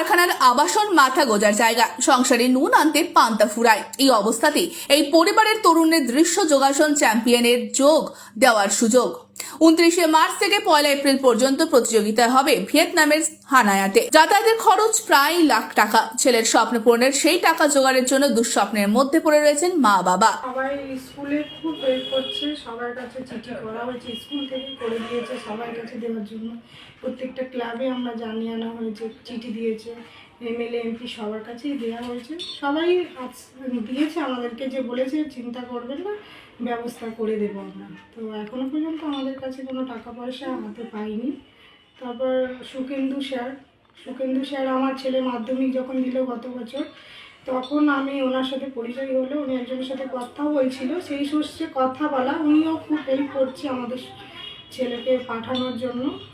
কারখানার আবাসন মাথা গোজার জায়গা। সংসারে নুন আনতে পান্তা ফুরায়। এই অবস্থাতেই এই পরিবারের তরুণের দৃশ্য যোগাসন চ্যাম্পিয়নের যোগ দেওয়ার সুযোগ। উনত্রিশে মার্চ থেকে পয়লা এপ্রিল পর্যন্ত প্রতিযোগিতা হবে ভিয়েতনামের হানায়াতে। যাতায়াতের খরচ প্রায় লাখ টাকা। ছেলের স্বপ্ন পূরণের সেই টাকা জোগাড়ের জন্য দুঃস্বপ্নের মধ্যে পড়ে রয়েছেন মা বাবা। সবাই স্কুলে খুব হেল্প করছে, সবার কাছে চিঠি করা হয়েছে, স্কুল থেকে করে দিয়েছে, সবার কাছে দেওয়ার জন্য। প্রত্যেকটা ক্লাবে আমরা জানিয়ে আনা হয়েছে, চিঠি দিয়েছে এমএলএ এমপি সবার কাছেই দেওয়া হয়েছে। সবাই দিয়েছে আমাদেরকে যে বলেছে, চিন্তা করবেন না। ব্যবস্থা করে দেবো আমরা। তো এখনও পর্যন্ত আমাদের কাছে কোনো টাকা পয়সা হাতে পাইনি। তারপর সুকেন্দু স্যার সুকেন্দু স্যার আমার ছেলে মাধ্যমিক যখন দিল গত বছর, তখন আমি ওনার সাথে পরিচয় হলো, উনি একজনের সাথে কথা বলছিল। সেই সর্ষে কথা বলা, উনিও খুব হেল্প করছে আমাদের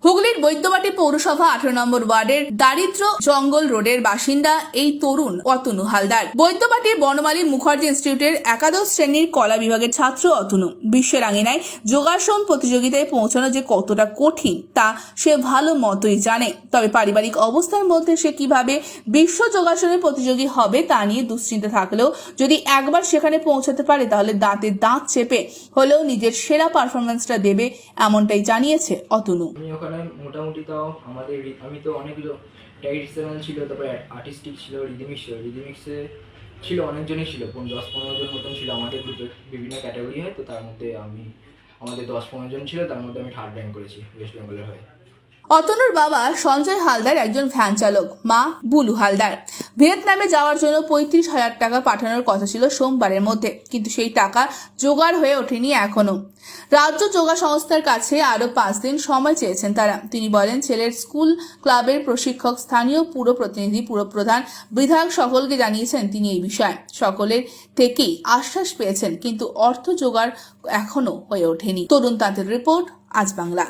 হুগলির বৈদ্যবাটি পৌরসভা আঠারো নম্বর ওয়ার্ডের দারিদ্র জঙ্গল রোডের বাসিন্দা এই তরুণ অতনু হালদার। বৈদ্যবাটির বনমালী মুখার্জি ইনস্টিটিউটের একাদশ শ্রেণির কলা বিভাগের ছাত্র অতনু। বিশ্বের আঙিনায় যোগাসন প্রতিযোগিতায় পৌঁছানো যে কতটা কঠিন, তা সে ভালো মতোই জানে। তবে পারিবারিক অবস্থার মধ্যে সে কীভাবে বিশ্ব যোগাসনের প্রতিযোগী হবে তা নিয়ে দুশ্চিন্তা থাকলেও যদি একবার সেখানে পৌঁছাতে পারে, তাহলে দাঁতে দাঁত চেপে হলেও নিজের সেরা পারফরমেন্সটা দেবে এমনটাই জানিয়েছে অতনু। আমি ওখানে মোটামুটি তাও আমাদের আমি তো অনেকগুলো ট্র্যাডিশনাল ছিল তারপরে আর্টিস্টিক ছিল রিদিমিক্স ছিল। রিদিমিক্সে ছিল অনেকজনই ছিল দশ পনেরো জন মতন ছিল আমাদের বিভিন্ন ক্যাটাগরি হয় তো তার মধ্যে আমি আমাদের দশ পনেরো জন ছিল তার মধ্যে আমি থার্ড র্যাঙ্ক করেছি ওয়েস্ট বেঙ্গলের হয়ে। অতনুর বাবা সঞ্জয় হালদার একজন ভ্যান চালক মা বুলু হালদার। ভিয়েতনামে যাওয়ার জন্য পঁয়ত্রিশ হাজার টাকা পাঠানোর কথা ছিল সোমবারের মধ্যে, কিন্তু সেই টাকা জোগাড় হয়ে ওঠেনি এখনও। রাজ্য যোগা সংস্থার কাছে আরও পাঁচ দিন সময় চেয়েছেন তারা। তিনি বলেন, ছেলের স্কুল ক্লাবের প্রশিক্ষক, স্থানীয় পুর প্রতিনিধি পুরপ্রধান বিধায়ক সকলকে জানিয়েছেন তিনি এই বিষয়ে। সকলের থেকেই আশ্বাস পেয়েছেন, কিন্তু অর্থ জোগাড় এখনও হয়ে ওঠেনি। তরুণ তাঁতের রিপোর্ট, আজ বাংলা।